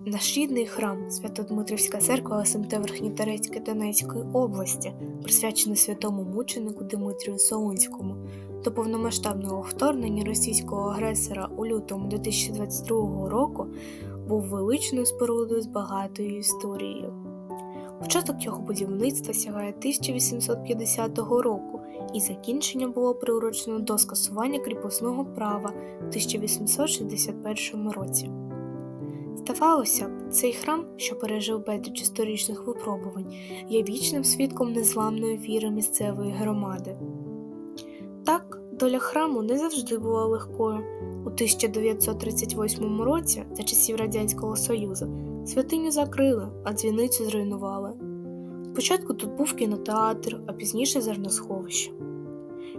Наш рідний храм Свято-Дмитрівська церква СМТ Верхньоторецьке Донецької області, присвячений святому мученику Дмитрію Солунському, до повномасштабного вторгнення російського агресора у лютому 2022 року був величною спорудою з багатою історією. Початок його будівництва сягає 1850 року, і закінчення було приурочено до скасування кріпосного права в 1861 році. Здавалося б, цей храм, що пережив безліч історичних випробувань, є вічним свідком незламної віри місцевої громади. Так, доля храму не завжди була легкою. У 1938 році, за часів Радянського Союзу, святиню закрили, а дзвіницю зруйнували. Спочатку тут був кінотеатр, а пізніше зерносховище.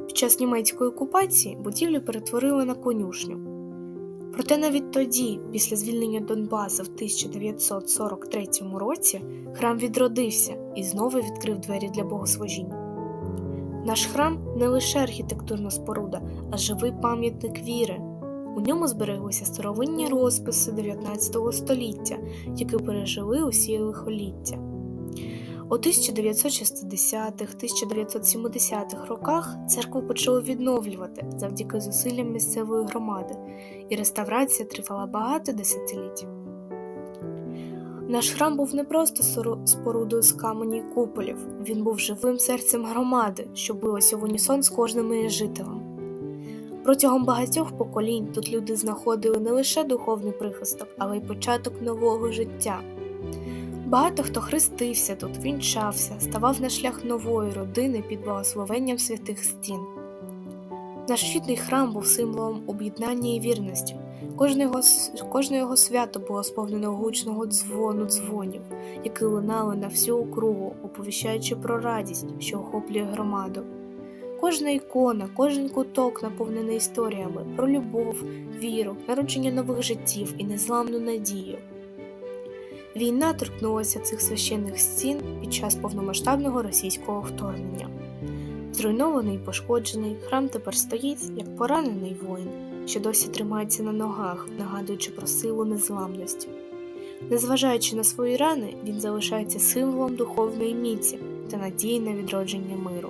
Під час німецької окупації будівлю перетворили на конюшню. Проте навіть тоді, після звільнення Донбаса в 1943 році, храм відродився і знову відкрив двері для богослужінь. Наш храм не лише архітектурна споруда, а живий пам'ятник віри. У ньому збереглися старовинні розписи 19 століття, які пережили усі лихоліття. У 1960-1970-х роках церкву почали відновлювати завдяки зусиллям місцевої громади, і реставрація тривала багато десятиліть. Наш храм був не просто спорудою з камені й куполів, він був живим серцем громади, що билося в унісон з кожним її жителем. Протягом багатьох поколінь тут люди знаходили не лише духовний прихисток, але й початок нового життя. Багато хто хрестився тут, вінчався, ставав на шлях нової родини під благословенням святих стін. Наш рідний храм був символом об'єднання і вірності. Кожне його, кожне його свято було сповнено гучного дзвону дзвонів, які лунали на всю округу, оповіщаючи про радість, що охоплює громаду. Кожна ікона, кожен куток наповнений історіями про любов, віру, народження нових життів і незламну надію. Війна торкнулася цих священних стін під час повномасштабного російського вторгнення. Зруйнований і пошкоджений, храм тепер стоїть як поранений воїн, що досі тримається на ногах, нагадуючи про силу незламності. Незважаючи на свої рани, він залишається символом духовної міці та надії на відродження миру.